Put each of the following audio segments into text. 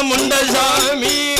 தேங்கொத்த முண்டசாமி.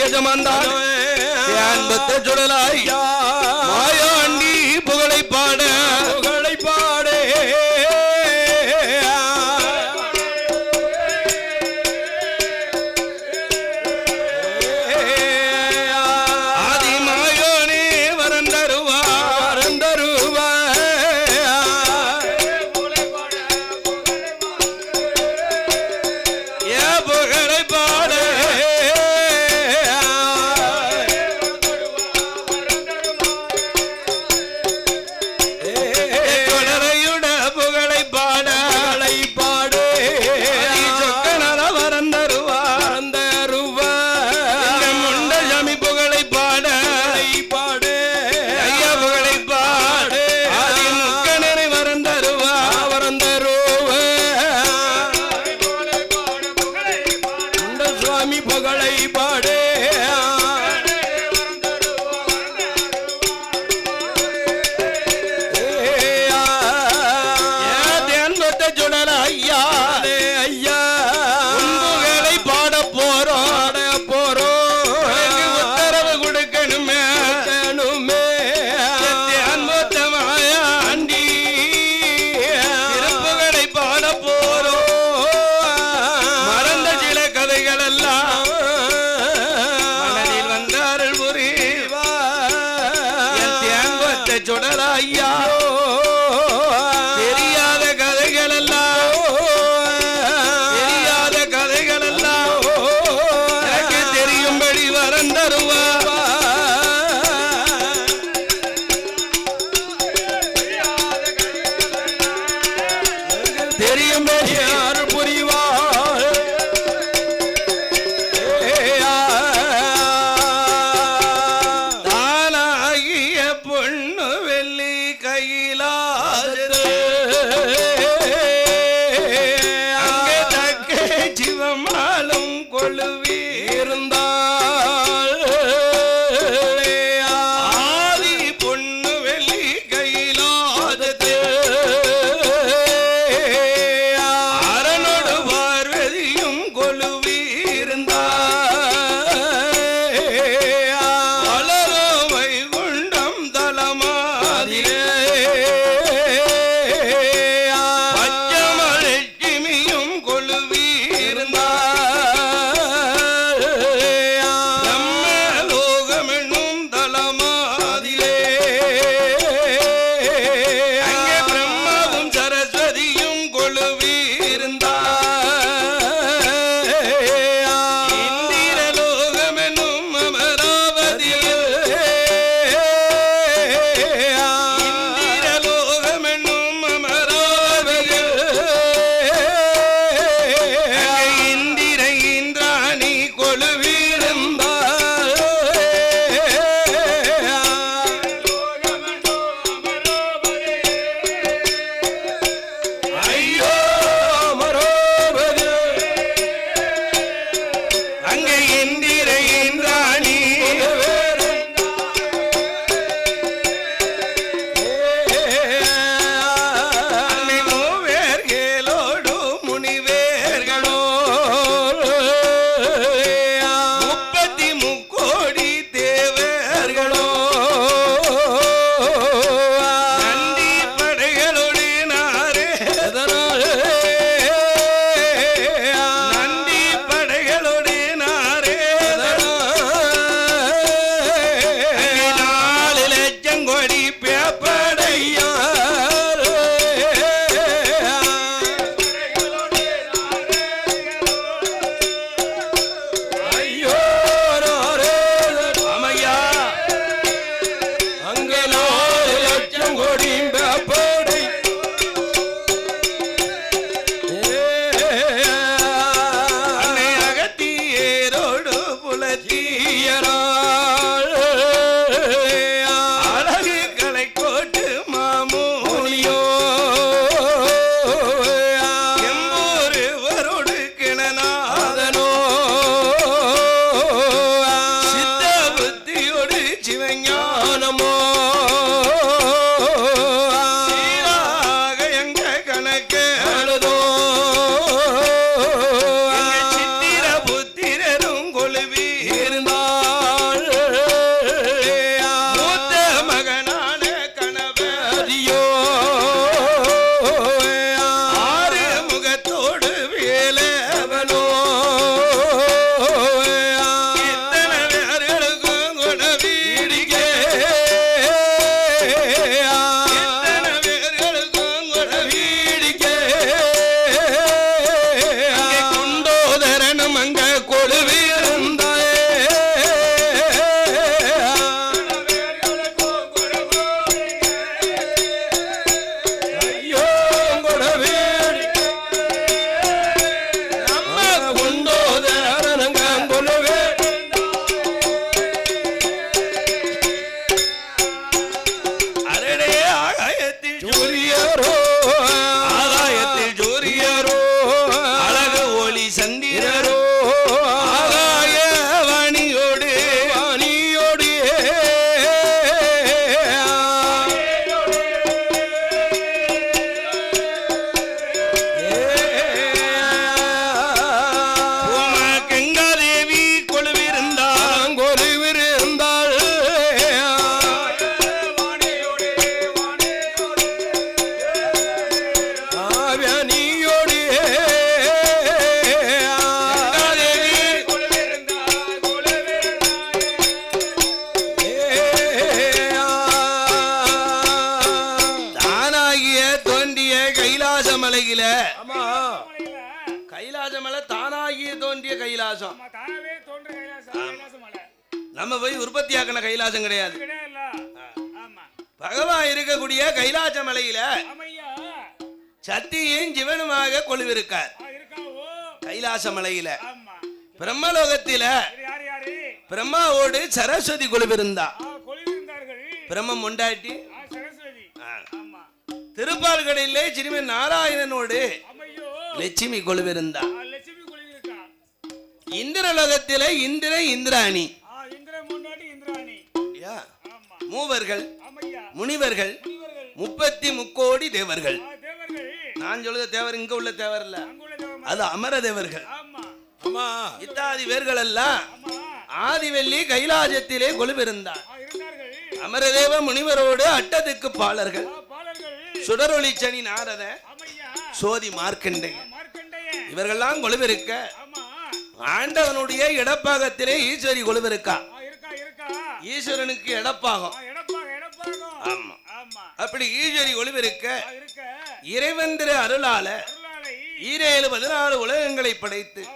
यजमानदार जुड़ला அடி கைலாசம் கிடையாது. பகவான் இருக்கக்கூடிய கைலாச மலையில. சத்தியும் சிவனுமாக கொழுவிருக்கார்? கைலாச மலையில. பிரம்மலோகத்தில? பிரம்மாவோடு சரஸ்வதி கொழுவிருந்தா. பிரம்மம் உண்டாட்டி. திருப்பால்கடையிலே சிறுமி நாராயணனோடு. லட்சுமி கொழுவிருந்தா. இந்திரலோகத்தில இந்திர இந்திராணி மூவர்கள். முனிவர்கள். முப்பத்தி முக்கோடி தேவர்கள். நான் சொல்லுத தேவர் இங்க உள்ள தேவர் இல்ல. அது அமர தேவர்கள் இத்தாதி பேர்கள் எல்லாம். ஆதிவெள்ளி கைலாசத்திலே ஆ, இருந்தார்கள். அமரதேவ முனிவரோடு அட்டதுக்கு பாலர்கள். சுடரொளி சனி நாரத. சோதி மார்க்கண்டை ஆ, மார்க்கண்டேயன். இவர்கள்லாம் கொழுவிருக்க ஆமா. ஆண்டவனுடைய இடப்பாகத்திலே ஈஸ்வரி இருக்கா ஈஸ்வரனுக்கு எடப்பாகம் அப்படி ஈஸ்வரி ஒளிவிருக்க இறைவந்திர அருளால ஈரேழு பதினாறு உலகங்களை படைத்து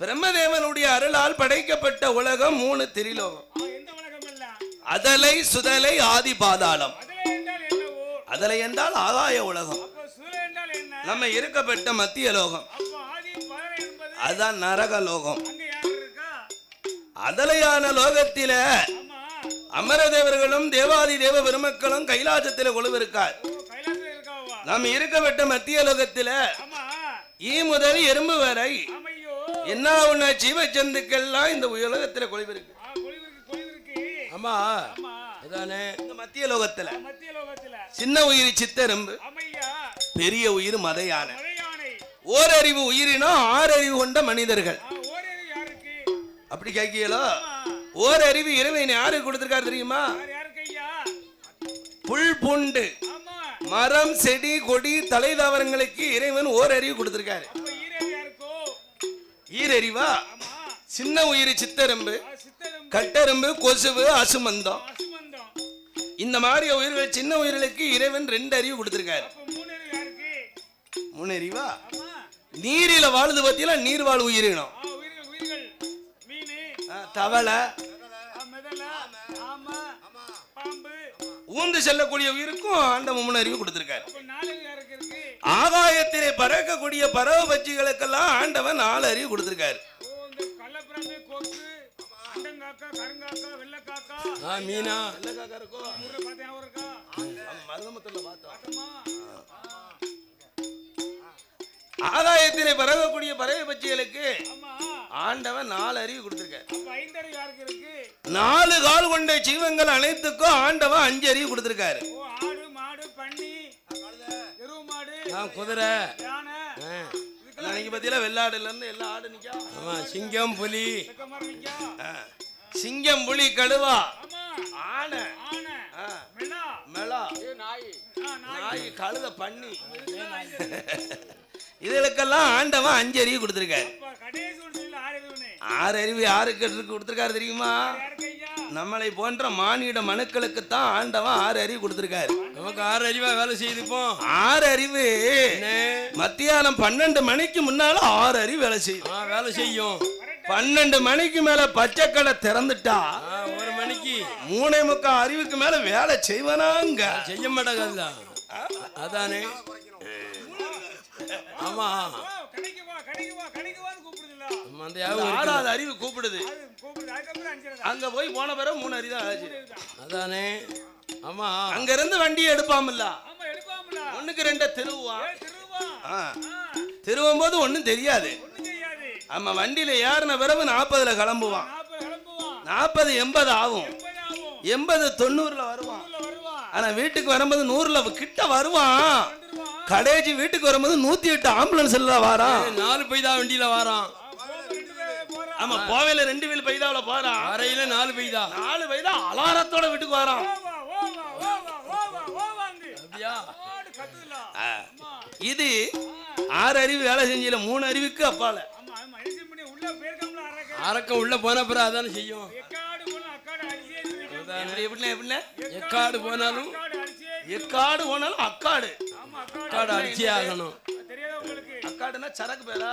பிரம்மதேவனுடைய அருளால் படைக்கப்பட்ட உலகம் மூணு திரிலோகம். அதலை சுதலை ஆதி பாதாளம். அதுல என்றால் ஆகாய உலகம். நம்ம இருக்கப்பட்ட மத்திய லோகம். அதுதான் நரக லோகம். அதலையான லோகத்தில அமரதேவர்களும் தேவாதி தேவ பெருமக்களும் கைலாசத்தில இருக்காவா? நாம் இருக்கப்பட்ட மத்திய லோகத்தில ஈ முதல் எறும்பு வரை என்ன உன்ன ஜீவஜந்துக்கெல்லாம் இந்த உலகத்துல கொழுவிருக்கு. ஆமா. அதானே இந்த மத்திய லோகத்துல. ஆ, மத்திய லோகத்துல. சின்ன உயிர் சித்தெரும்பு பெரிய உயிர் மதையான. ஓரறிவு உயிரினா ஆறறிவு கொண்ட மனிதர்கள். அப்படி கேட்கீங்களோ? ஆமா ஓரறிவு இறைவன் யாருக்கு கொடுத்திருக்காரு தெரியுமா? யார் புல் பூண்டு. மரம் செடி கொடி தலை தாவரங்களுக்கு இறைவன் ஓரறிவு கொடுத்திருக்காரு. அப்ப ஈரேது யாருக்கோ? ஈரறிவா? சின்ன உயிர் சித்தெரும்பு. கட்டெரும்பு கொசுவு அசுமந்தம். இந்த மாதிரி உயிர்கள் சின்ன உயிர்களுக்கு இறைவன் ரெண்டு அறிவு கொடுத்திருக்காரு. மூணு அறிவு அறிவா? நீரில வாழுது பத்தியெல்லாம் நீர்வாழ் உயிரினம். தவளை. ஊந்து செல்லக்கூடிய உயிருக்கும் ஆண்டவன் மூணு அறிவு கொடுத்திருக்காரு. ஆகாயத்திலே பறக்கக்கூடிய பறவை பட்சிகளுக்கெல்லாம் ஆண்டவன் நாலு அறிவு கொடுத்திருக்காரு. வெள்ளைக்காக்கா மீனா ஊர்ல பார்த்தேன் அவர் இருக்கா? மருதமத்துல பார்த்தோம். பார்த்தோமா ஆகாயத்திலே பறக்கக்கூடிய பறவை பட்சிகளுக்கு ஆமா. ஆண்டவன் நாலு அறிவு கொடுத்திருக்காரு. அப்ப ஐந்து அறிவு யாருக்கு இருக்கு? நாலு கால் கொண்ட ஜீவங்கள் அனைத்துக்கும் ஆண்டவன் அஞ்சு அறிவு கொடுத்திருக்காரு. குதிரை. நீங்க பத்தியில வெள்ளாடுல இருந்து எல்லா ஆடு நிக்கா? ஆமா சிங்கம். புலி. சிங்கம் புலி கடுவா. ஆமா. ஆனை. மெளா. நாய். நாய். நாய் கழுத பண்ணி இதுகளுக்கெல்லாம் ஆண்டவன் அஞ்சு அறிவு கொடுத்திருக்காரு ஆறு அறிவு யாருக்கு கொடுத்திருக்காரு தெரியுமா? நம்மளை போன்ற மானிட மனுக்களுக்கு தான் ஆண்டவன் ஆறு அறிவு கொடுத்திருக்காரு. நமக்கு ஆறு அறிவா வேலை செய்துப்போம் ஆறு அறிவு. மத்தியானம் பன்னெண்டு மணிக்கு முன்னால ஆறு அறிவு வேலை செய்யும். வேலை செய்யும். பன்னெண்டு மணிக்கு மேல பச்சைக்கடை திறந்துட்டா ஆ ஒரு மணிக்கு. மூணே முக்கால் அறிவுக்கு மேல வேலை செய்வனாங்க. செய்ய மாட்டாங்கல்ல அதானே? ஆமா. ஆறாவது அறிவு கூப்பிடுது. அங்க போய் போன பிறகு மூணு அறிவு தான் ஆச்சு. அதானே? ஆமா. அங்க இருந்து வண்டியை எடுப்பாமல்ல. ஒண்ணுக்கு ரெண்ட திருவா திருவும் போது ஒண்ணும் தெரியாது. ஆமா வண்டியில ஏறின பிறகு நாற்பதுல கிளம்புவான். நாற்பது எண்பது ஆகும். எண்பது தொண்ணூறுல வருவான். ஆனா வீட்டுக்கு வரும்போது நூறுல கிட்ட வருவான். கடைசி வீட்டுக்கு வரும்போது நூத்தி எட்டு ஆம்புலன்ஸ்ல வாரான். நாலு பைதா வண்டியில வாரான். ஆமா போவேல ரெண்டு வீல் பைதாவில போறான். வரையில நாலு பைதா. நாலு பைதா அலாரத்தோட வீட்டுக்கு வரான். இது ஆறு அறிவு வேலை செஞ்சல மூணு அறிவுக்கு அப்பால. அரக்க உள்ள போன பிறகு அதானே செய்யும். எப்படின்னா எப்படின்னா எக்காடு போனாலும் எக்காடு போனாலும் அக்காடு. அக்காடு காடு அடிச்சே ஆகணும். அக்காடுன்னா சரக்கு பேரா?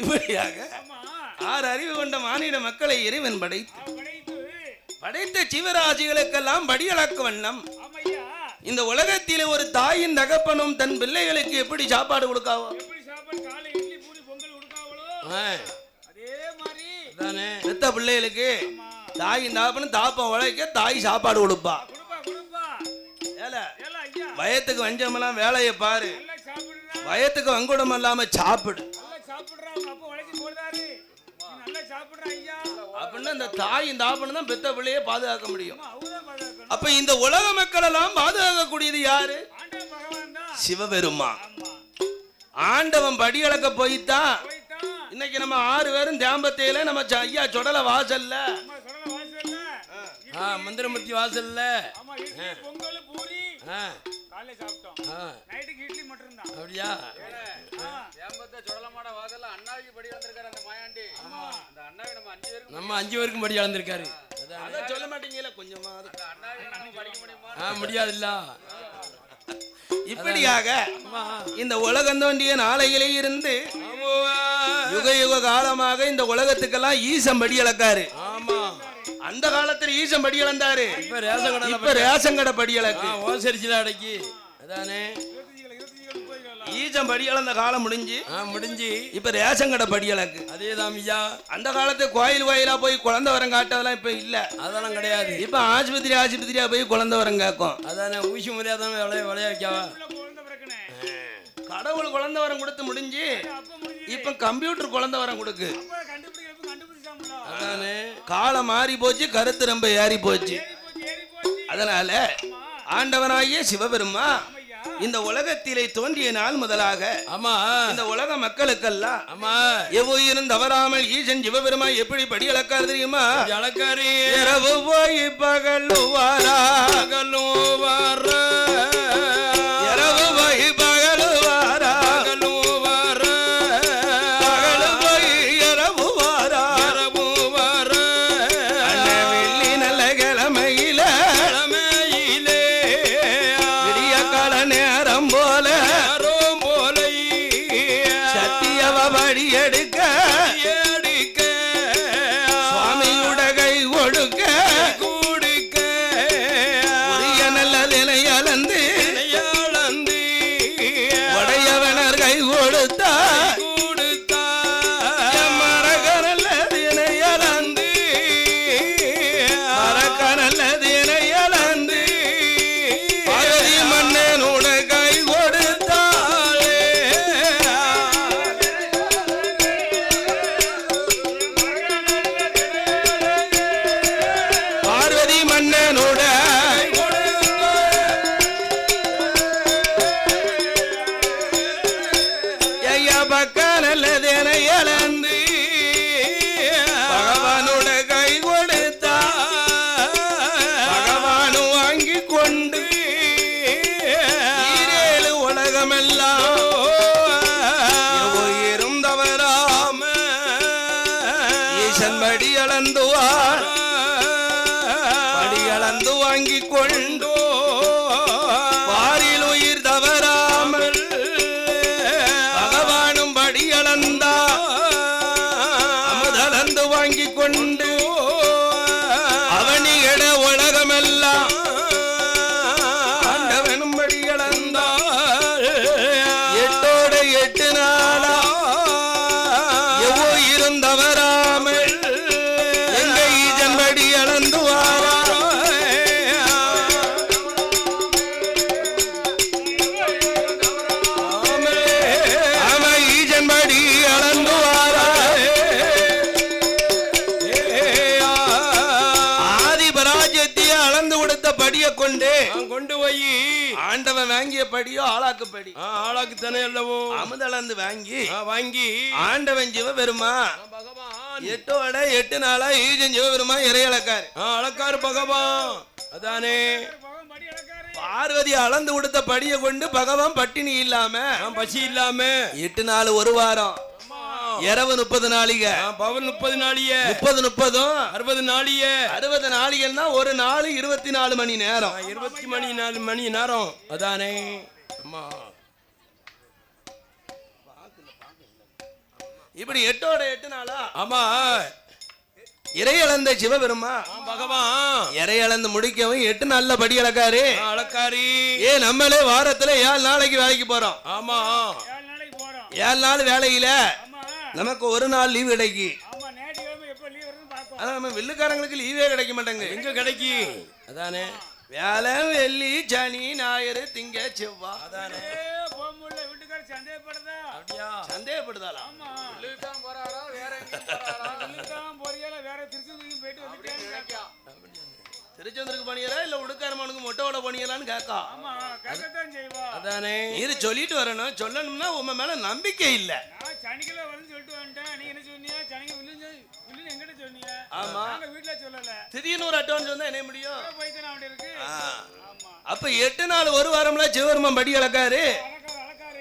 இப்படியாக ஆறு அறிவு கொண்ட மானிட மக்களை இறைவன் படைத்து படைத்து. ஜீவராசிகளுக்கெல்லாம் படியளக்க வண்ணம். இந்த உலகத்திலே ஒரு தாயின் தகப்பனும் தன் பிள்ளைகளுக்கு எப்படி சாப்பாடு கொடுக்காவோ? பெத்த பிள்ளைகளுக்கு தாயின் தகப்பனும் தாப்பம் உழைக்க தாய் சாப்பாடு கொடுப்பா. வயத்துக்கு வஞ்சமெல்லாம் வேலையை பாரு. வயத்துக்கு வங்குடம் இல்லாம சாப்பிடு. அப்படின்னு அந்த தாயின் தாப்பனும் தான் பெத்த பிள்ளையை பாதுகாக்க முடியும். அப்ப இந்த உலக மக்கள் எல்லாம் பாதுகாக்கக்கூடியது யாரு? சிவபெருமா ஆண்டவன் படி அளக்க போய்த்தான் இன்னைக்கு நம்ம ஆறு பேரும் தேம்பத்தையில நம்ம ச- ஐயா சொடல வாசல்ல. மந்திரமூர்த்தி வாசல்ல. பொங்கல் பூரி. சாப்பிட்டோம். நைட்டுக்கு இட்லி மட்டும் தான் அப்படியா ஏம்பத்த சுடலமாட வாசல்ல அண்ணாவிக்கு படி வந்திருக்காரு அந்த மாயாண்டி. அந்த அண்ணாவை நம்ம அஞ்சு பேருக்கு நம்ம அஞ்சு பேருக்கும் படி அளந்திருக்காரு அதான் அதை சொல்ல மாட்டீங்களா கொஞ்சமா அந்த அண்ணாவை படிக்க முடியுமா ஆ முடியாதுல்ல. இப்படியாக இந்த உலகம் தோண்டிய நாளையிலே இருந்து? யுக யுக காலமாக இந்த உலகத்துக்கெல்லாம் ஈசன் படி ஆமா. அந்த காலத்துல ஈசன் படி அளந்தாரு இப்ப ரேஷன் கடை படி ஓசரிச்சுல அடக்கி. அதானே? கிலோ முப்பது கிலோ ஈசன் படி அளந்த காலம் முடிஞ்சு முடிஞ்சு. இப்ப ரேஷன் கடை படி அளக்கு. அதேதான் ஐயா அந்த காலத்து கோயில் கோயிலா போய் குழந்தை வரம் காட்டதெல்லாம் இப்ப இல்ல. அதெல்லாம் கிடையாது. இப்ப ஆஸ்பத்திரி ஆஸ்பத்திரியா போய் குழந்தை வரம் கேட்கும் அதானே ஊசி முறையா தானே விளைய விளைய வைக்கவா கடவுள் குழந்தை வரம் கொடுத்து முடிஞ்சு இப்ப கம்ப்யூட்டர் குழந்தை வரம் கொடுக்கு. காலம் மாறி போச்சு கருத்து ரொம்ப ஏறி போச்சு. அதனால ஆண்டவனாகிய சிவபெருமா இந்த உலகத்திலே தோன்றிய நாள் முதலாக ஆமா. இந்த உலக மக்களுக்கெல்லாம் ஆமா. எவ்வுயிரும் தவறாமல் ஈசன் சிவபெருமா எப்படி படி அளக்காரு தெரியுமா? ஜலக்காரி இரவு போய் பகல் வாரா செல்வடி அளந்து வா வாங்கி கொண்டோ கொண்டு. கொண்டு போய். ஆண்டவன் வாங்கிய படியோ ஆளாக்கு படி. ஆளாக்கு தானே அல்லவோ? அமுதளந்து வாங்கி. வாங்கி. ஆண்டவன் சிவபெருமா பகவான். எட்டோட எட்டு நாளா ஈஜன் சிவபெருமா இறையளக்காரு ஆ, அளக்காரு பகவான். அதானே? பகவான் அளக்காரு பார்வதி அளந்து கொடுத்த படியை கொண்டு பகவான் பட்டினி இல்லாம பசி இல்லாம. எட்டு நாள் ஒரு வாரம். இரவு முப்பது நாளிக. பவன் முப்பது நாளிய முப்பது முப்பதும் அறுபது நாளிய அறுபது நாளிகள்னா ஒரு நாள் இருபத்தி நாலு மணி நேரம். இருபத்தி மணி நாலு மணி நேரம். அதானே? அம்மா. இப்படி எட்டோட எட்டு நாளா? ஆமா. இறையளந்த சிவபெருமா? பகவான். இறையளந்து முடிக்கவும் எட்டு நாள்ல படி அளக்காரு. ஆ, அளக்காரி. ஏ நம்மளே வாரத்துல ஏழு நாளைக்கு வேலைக்கு போறோம். ஆமா. ஏழு நாளைக்கு போறோம். ஏழு நாள் வேலையில. ஆமா நமக்கு ஒரு நாள் லீவ் கிடைக்கி. ஆனா நம்ம வில்லுக்காரங்களுக்கு லீவே கிடைக்க மாட்டேங்க எங்க கிடைக்கி? அதானே? வேலை வெள்ளி சனி ஞாயிறு திங்க செவ்வாய் அதானே? சந்தேகப்படுதா? சந்தேகப்படுதாளா? ஆமா. தான் போறாரா வேற எங்கேயும் போறாரா? தான் பொரியல வேற திருச்செந்தூருக்கு போயிட்டு. திருச்செந்தூருக்கு பணியலா இல்ல உடுக்காரமானுக்கு மொட்டையோட பணியலான்னு கேட்கா. ஆமா கேட்கத்தான் செய்வா. அதானே? நீரு சொல்லிட்டு வரணும். சொல்லணும்னா உங்க மேல நம்பிக்கை இல்ல. நான் சனிக்கிழமை வரும்னு சொல்லிட்டு வந்துட்டேன். நீ என்ன சொன்னியா? சனிக்கிழமை எங்கிட்ட ஆமா. வீட்டுல சொல்லல. திடீர்னு ஒரு அட்வான்ஸ் வந்தா என்ன முடியும்? போய்த்தானே இருக்கு? அப்ப எட்டு நாள் ஒரு வாரம்ல சிவபெருமன் படி அளக்காரு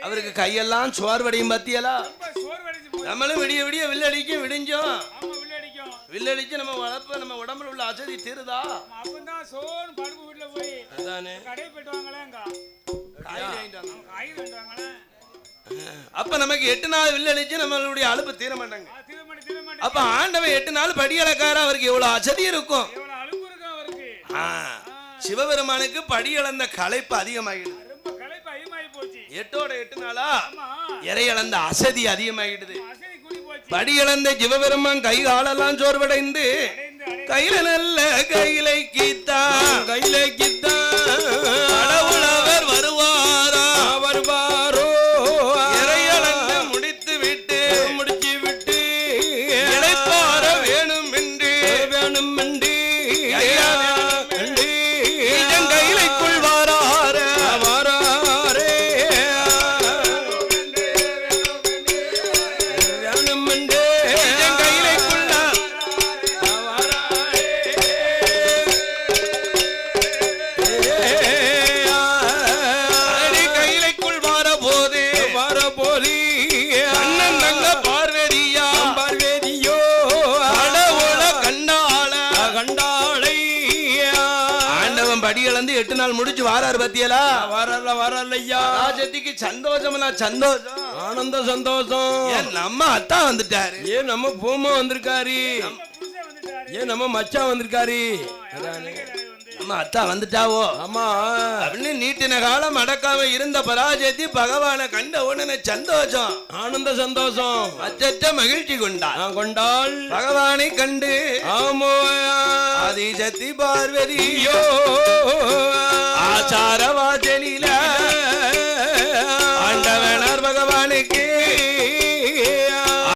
அவருக்கு கையெல்லாம் சோர்வடையும் பத்தியலா? நம்மளும் விடிய விடிய வில்லடிக்கும் விடிஞ்சோம். வில்லடிச்சு நம்ம வளர்ப்ப நம்ம உடம்புல உள்ள அசதி தீருதா? அப்பதான் சோறு படுப்பு வீட்டுல போய் அதானே? கடையை போயிட்டு அப்ப நமக்கு எட்டு நாள் வில்லடிச்சு நம்மளுடைய அலுப்பு தீர மாட்டாங்க. அப்ப ஆண்டவன் எட்டு நாள் படி அளக்காரு அவருக்கு எவ்வளவு அசதி இருக்கும்? சிவபெருமானுக்கு படி அளந்த களைப்பு அதிகமாகிடுது எட்டோட எட்டு நாளா? இறை அளந்த அசதி அதிகமாகிடுது. அசதி கூடி போச்சு படி அளந்த சிவபெருமான் கை காலெல்லாம் சோர்வடைந்து கையில நல்ல கையிலை கீத்தான் கையில கித்தான் அளந்து எட்டு நாள் முடிச்சு வாராரு பத்தியலா? வரல வரலையா ராஜத்திக்கு சந்தோஷம்னா சந்தோஷம். ஆனந்த சந்தோஷம். ஏன் நம்ம அத்தா வந்துட்டாரு? ஏன் நம்ம பூமா வந்திருக்காரு? ஏன் நம்ம மச்சான் வந்திருக்காரு? வந்து அத்தா வந்துட்டாவோ? ஆமா. அப்படின்னு நீட்டின காலம் அடக்காம இருந்த பராஜயத்தி பகவானை கண்ட உடனே சந்தோஷம். ஆனந்த சந்தோஷம். அச்சற்ற மகிழ்ச்சி கொண்டார் நான் கொண்டாள். பகவானை கண்டு ஆமோ ஆதிசக்தி பார்வதியோ ஐயோ. ஆச்சார வாசலில ஆண்டவனார் பகவானுக்கு